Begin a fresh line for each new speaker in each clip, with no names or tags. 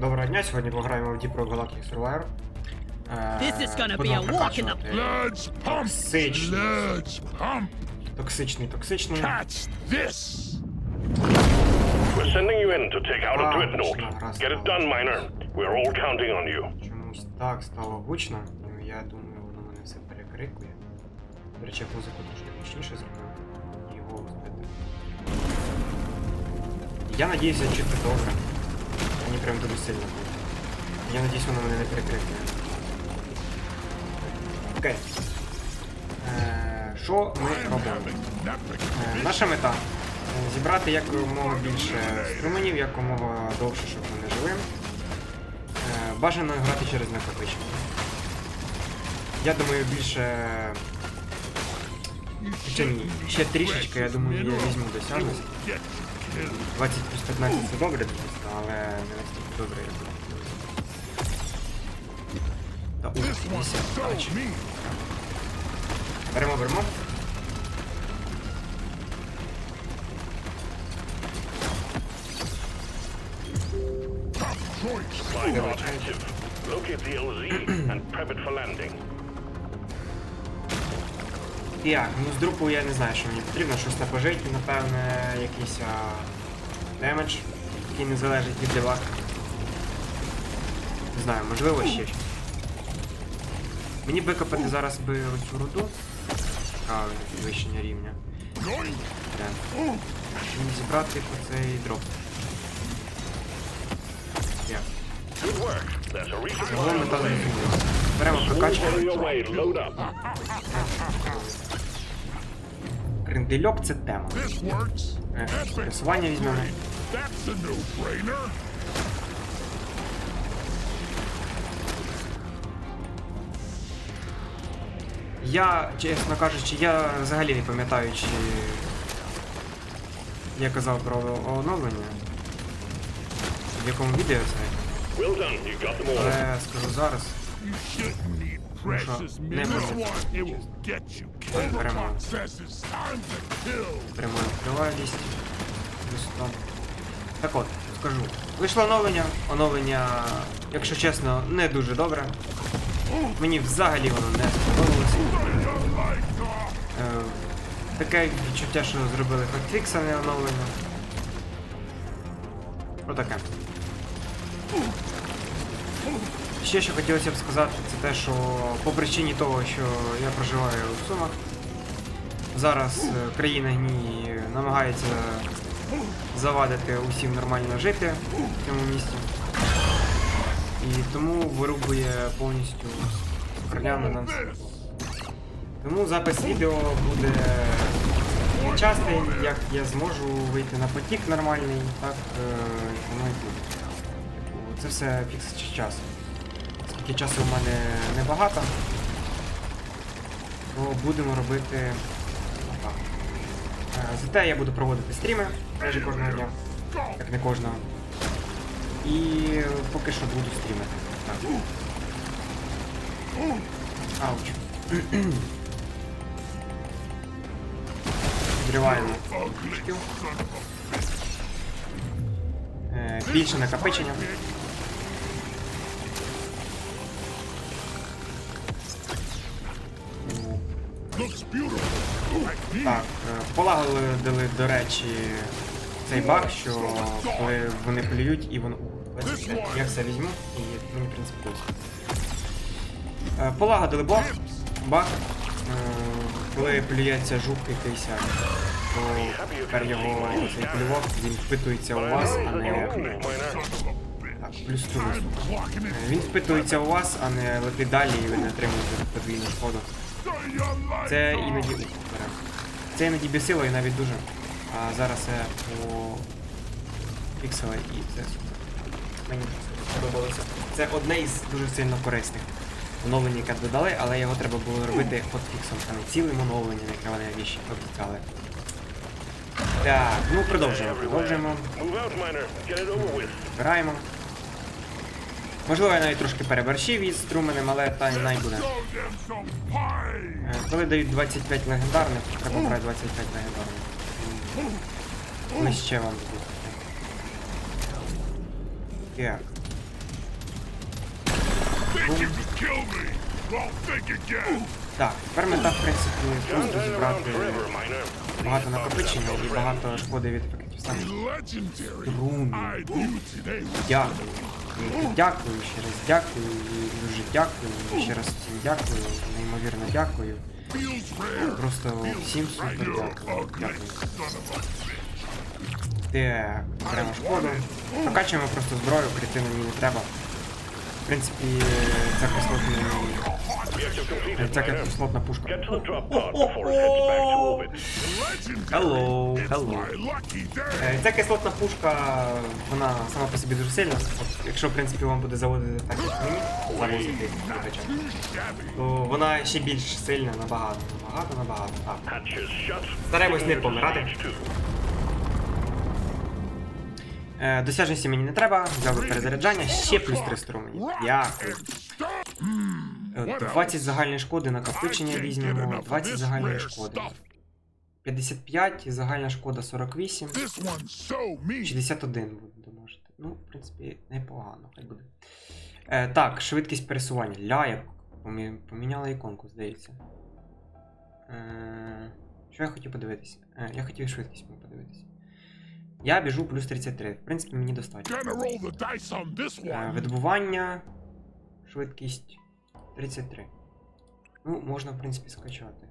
Доброго дня, сьогодні пограємо в Deep Rock Galactic Survivor. Е,
This is gonna be
будемо
a walk in the-
прокачувати. Токсичний, токсичний.
Catch this.
We're sending you in to take out a dreadnought. Get it done, miner. We're all counting on you.
Чомусь так стало гучно. Ну, я думаю, воно мене все перекрикує. До речі, я музику трошки гучніше зробив. І голос бити. Я надіюся чути добре. Мені прям дуже сильно буде. Я надіюсь, воно мене не перекрикує. Окей. Що ми робимо? Е, Наша мета зібрати якомога більше струменів, якомога довше, щоб вони жили. Е, Бажано грати через накопичення. Я думаю, більше. Хоча ні, ще трішечки, я думаю, я візьму досяжність. 20 плюс 15 це добре, але не настільки добре, як. Та
one
50,
sells
Беремо, беремо.
Locate the LZ and prep it for landing.
Так, ну з друку я не знаю, що мені потрібно, щось на пожитті, напевне, якийсь демедж, який не залежить від дивак. Не знаю, можливо ще щось. Мені викопати зараз би оцю руду. А, підвищення рівня.
Going.
Де? І зібрати по цей дроп. Як? Загалом мета зрозуміла. Беремо прокачку. Крендельок це тема. Е,
Epic.
Пресування візьмемо.
That's a no-brainer.
Я, чесно кажучи, я взагалі не пам'ятаю, чи я казав про оновлення. В якому відео це. Але скажу зараз. Ну що, не
to kill.
Тримаю тривалість. Плюс 100. Так от, скажу. Вийшло оновлення. Оновлення, якщо чесно, не дуже добре. Мені взагалі воно не сподобалося. Е, таке відчуття, що зробили хатфікс, а не оновлення. Отаке. Ще що хотілося б сказати, це те, що по причині того, що я проживаю у Сумах, зараз е, країна гній намагається завадити усім нормально жити в цьому місті. І тому вирубує повністю корнями нам. Тому запис відео буде частий, як я зможу вийти на потік нормальний, так е, воно і буде. Це все фікс часу. Оскільки часу в мене небагато, то будемо робити. Е, Зате я буду проводити стріми майже кожного дня, як не кожного. І поки що буду стрімити. Так. Ауч. Відриваємо шкіл. Е, Більше накопичення. Так, е, полагодили, до речі, цей баг, що коли вони плюють і воно. Я все візьму і мені, в принципі, досить. Е, Полагодили баг, баг. е, Коли плюється жук якийсь, то тепер його цей плювок, він впитується у вас, а не. Плюс ту. Він впитується у вас, а не летить далі і ви не отримуєте подвійну шкоду. Це іноді. Це іноді бісило і навіть дуже. А зараз це по пікселе і це супер. Мені сподобалося. Це одне із дуже сильно корисних оновлень, яке додали, але його треба було робити хотфіксом, а не цілим оновленням, яке вони віщі обіцяли. Так, ну продовжуємо. Продовжуємо. Збираємо. Можливо, я навіть трошки переборщив із струменем, але та най буде.
Show them some pie.
Е, Коли дають 25 легендарних, треба брати 25 легендарних. Ми ще вам. Так. Так, тепер мета, в принципі, просто зібрати багато накопичення і багато шкоди від
today was
Дякую. Дякую, ще раз дякую, дуже дякую, ще раз всім дякую, неймовірно дякую. Просто всім супер дякую. Дякую. Так, беремо шкоду. Прокачуємо просто зброю, критину мені не треба. Принципі, ця кислотна, ця кислотна пушка. Hello, hello. Ця кислотна пушка, вона сама по собі дуже сильна. От, якщо, в принципі, вам буде заводити так, як мені, завозити, то вона ще більш сильна, набагато, набагато, набагато. Так. Стараємось не помирати. Е, досяжності мені не треба, взяли перезаряджання, ще плюс 3 струмені. Дякую. Е, 20 загальної шкоди накопичення візьмемо, 20 загальної шкоди. 55, загальна шкода 48,
This one's so mean.
61 буде домажити. Ну, в принципі, непогано, хай буде. Е, так, швидкість пересування. Ля, як помі- поміняла іконку, здається. Е, що я хотів подивитися? Е, я хотів швидкість подивитися. Я біжу плюс 33. В принципі, мені достатньо. Е. Видобування, швидкість 33. Ну, можна, в принципі, скачати.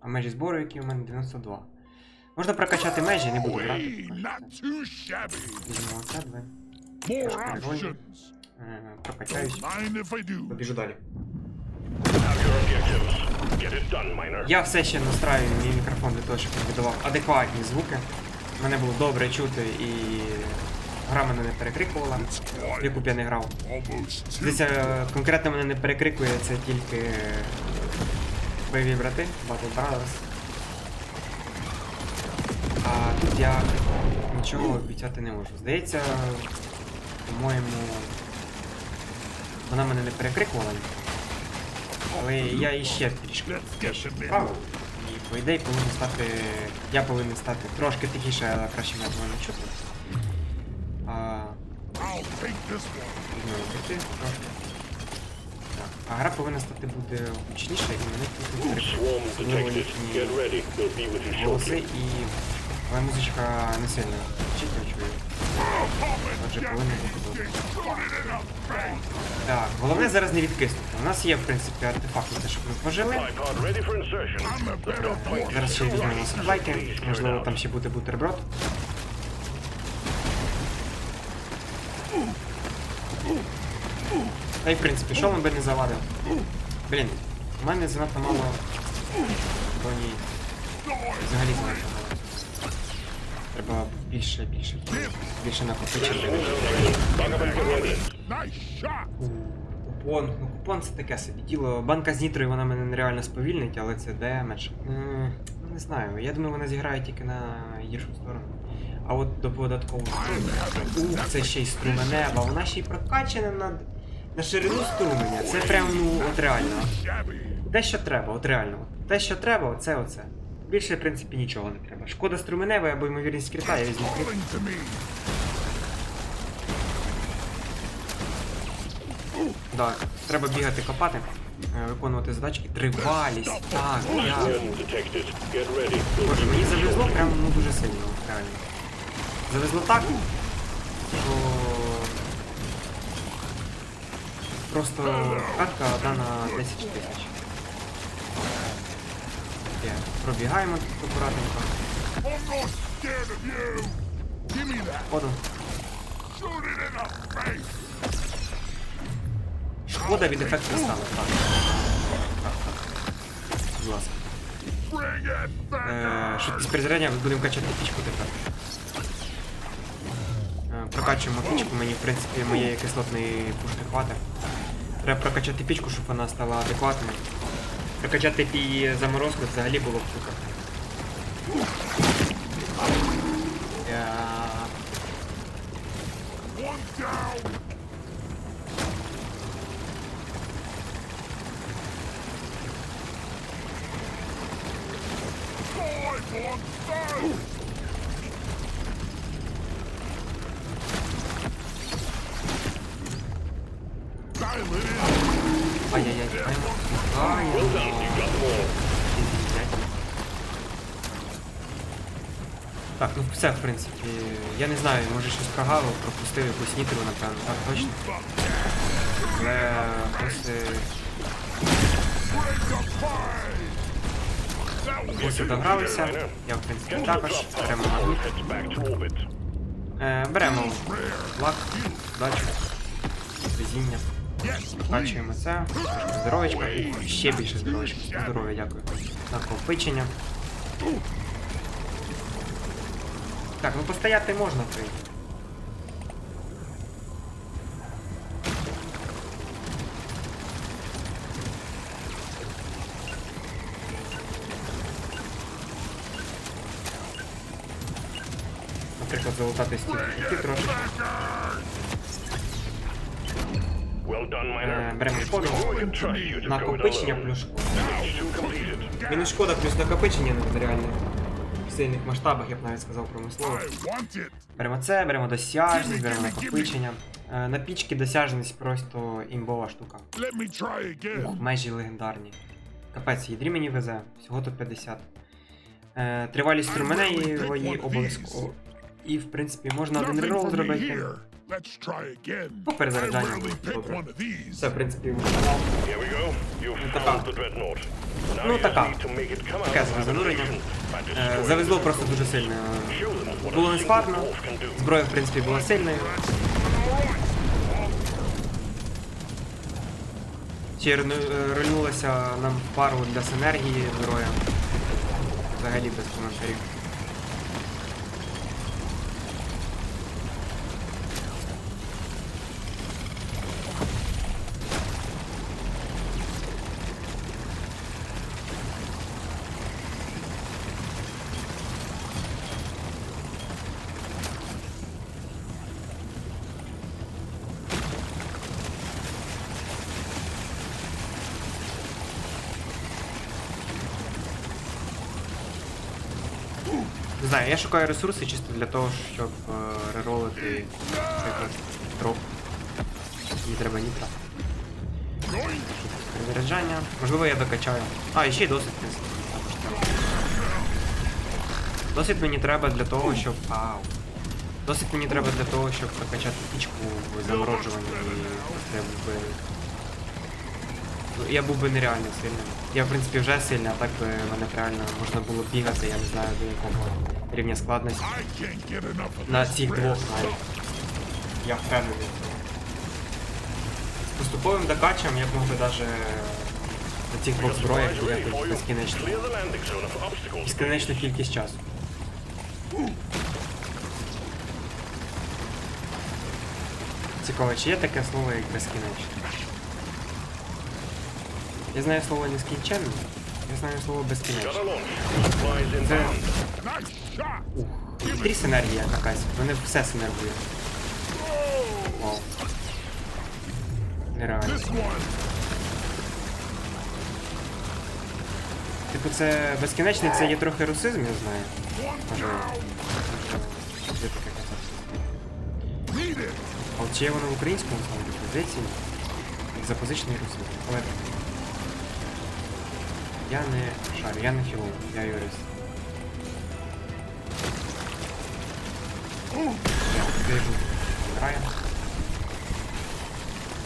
А межі збору, які у мене 92. Можна прокачати межі, не буду брати. Візьмемо оце
options.
Е, Прокачаюсь. Побіжу далі. Я все ще настраюю мій мікрофон для того, щоб він видавав адекватні звуки. Мене було добре чути і гра мене не перекрикувала, яку б я не грав. Здається, конкретно мене не перекрикує, це тільки бойові брати, Battle Brothers. А тут я нічого обіцяти не можу. Здається, по-моєму, вона мене не перекрикувала. Але я іще трішки По ідеї повинен стати. Я повинен стати трошки тихіше, але краще мене повинен чути. А, трошки. Так. Гра повинна стати буде гучніше і мене тут Особливо
you
голоси і. Але музичка не сильно я чую. Отже,
face.
Так, головне зараз не відкиснути. У нас є, в принципі, артефакт на те, щоб ми пожили. Зараз ще візьмемо саплайки, можливо, там ще буде бутерброд. Та й в принципі, що вам би не завадив? Блін, у мене занадто мало броні. Взагалі занадто. Треба більше, більше, більше накопичити. Купон. Ну купон це таке собі діло. Банка з нітрою вона мене нереально сповільнить, але це демедж. Ну не знаю. Я думаю, вона зіграє тільки на гіршу сторону. А от до податкового. Ух, це ще й струменева. Вона ще й прокачана на, на ширину струменя. Це прям ну от реально. Те, що треба, от реально. Те, що треба, оце оце. Більше, в принципі, нічого не треба. Шкода струменевої або ймовірність крита, я візьму крит. Так, треба бігати копати, е, виконувати задачки. Тривалість, так.
We'll
Боже, мені завезло
shortly.
прям ну дуже сильно, реально. Завезло так, що просто катка одна на 10 тисяч. Пробігаємо тут акуратненько. Ходу. Шкода від ефекту стану, так. Так, так. Будь ласка.
Bring it back.
Е, перезарядня, будемо качати пічку тепер. Е, Прокачуємо пічку, мені в принципі моєї кислотної пушки хватить. Треба прокачати пічку, щоб вона стала адекватною. Прокачати її заморозку взагалі було б супер. Я... Все, в принципі. Я не знаю, може щось прогавив, пропустив якусь нітру, напевно, так точно. Але просто. Ось догралися. Я в принципі також. Беремо магніт. Е, беремо лак, дачу, везіння. Бачуємо це. Здоровечка. Ух, ще більше здоровечка. Здоров'я, дякую. Накопичення. Так, ну постояти можна в принципі. Наприклад, залутати стільки трошки.
Well done,
Е,
miner.
беремо шкоду.
I can trust you to go it
Накопичення
alone.
плюс шкода.
Mission completed.
Мінус шкода плюс накопичення в реальних сильних масштабах, я б навіть сказав промислово. Беремо це, беремо досяжність, беремо накопичення. Е, На пічки досяжність просто імбова штука.
Again.
Межі легендарні. Капець, ядрі мені везе, всього тут 50. Е, тривалість струменеї обов'язково. І в принципі можна один рерол зробити.
Let's try again.
Ну,
I
перезаряджання добре.
one of these.
Це в принципі
Here we go. You've
така.
found the dreadnought. Now
Ну,
you
така.
need to make it come out
Таке
of
собі занурення. Е, Завезло просто дуже сильно.
Show them what
Було не
single
складно.
dwarf can do.
Зброя, в принципі, була сильною. Ще рну- е, нам в пару для синергії героя. Взагалі без коментарів. Не знаю, я шукаю ресурси чисто для того, щоб е, реролити дроп. Мені треба нітра. Перезаряджання. Можливо, я докачаю. А, і ще й досвід, в. Також треба. Досвід мені треба для того, щоб. Ау. Досвід мені треба для того, щоб прокачати пічку в замороджуванні і просто я був би. Нереально сильним. Я в принципі вже сильний, а так би мене реально можна було бігати, я не знаю до якого рівня складності. На цих двох навіть. Я впевнений. З поступовим докачем я б мог би навіть на цих двох зброях
for
безкінечно. Безкінечну кількість часу. Цікаво, чи є таке слово як безкінечно? Я знаю слово нескінченне, я знаю слово безкінечно. Це ух, три синергія якась, вони все синергують. Вау. Нереально. Типу це безкінечний, це є трохи русизм, я знаю. Можливо.
down.
Таке казати.
Need.
А от чи є воно в українському позиції? Як запозичений русизм. Але я не шарю, я не філолог, я юрист. Я вижу, граю.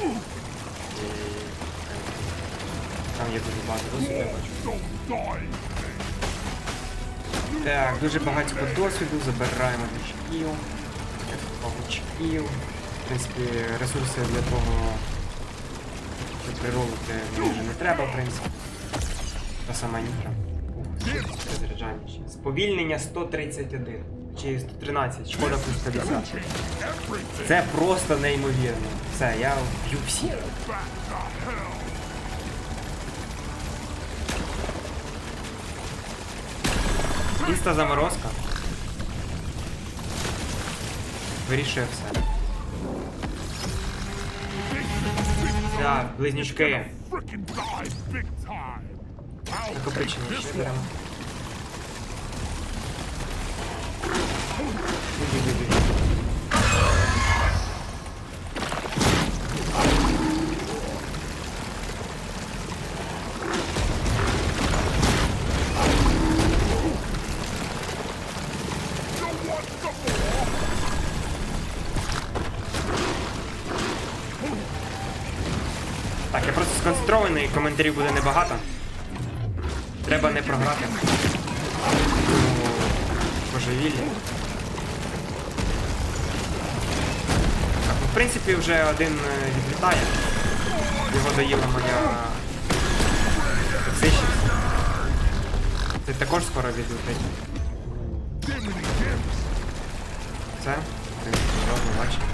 І... е, Там є дуже багато досвіду, я бачу. Так, дуже багато досвіду, забираємо двічків, павучків. В принципі, ресурси для того, щоб приролити мені вже не треба, в принципі. Та сама нітра. Сповільнення 131. Чи 113, шкода плюс 50. Це просто неймовірно. Все, я вб'ю всіх. Інста заморозка. Вирішує все. Так, близнючки накопичення ще беремо. Так, я просто сконцентрований, коментарів буде небагато. Треба не програти. Тому божевілля. Так, ну, в принципі, вже один е, відлітає. Його доїла моя токсичність. Ти також скоро відлетить. Все, в принципі, до побачення.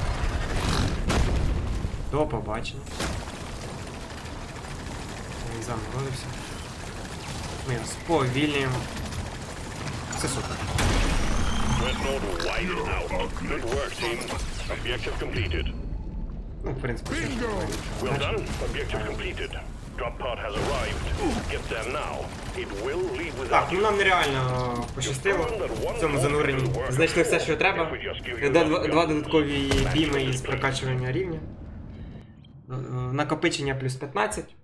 До побачення. Він. Ми сповільнюємо. Все супер. Ну, в принципі, все.
Well done. Objective completed. Drop pod has arrived. Get there now. It will leave without
Так, ну нам нереально пощастило в цьому зануренні. Знайшли все, що треба. Два, два додаткові біми із прокачування рівня. Е, Накопичення плюс 15.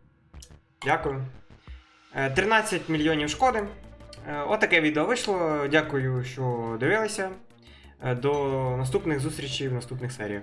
Дякую. Е, 13 мільйонів шкоди. Е, Отаке відео вийшло. Дякую, що дивилися. Е, До наступних зустрічей в наступних серіях.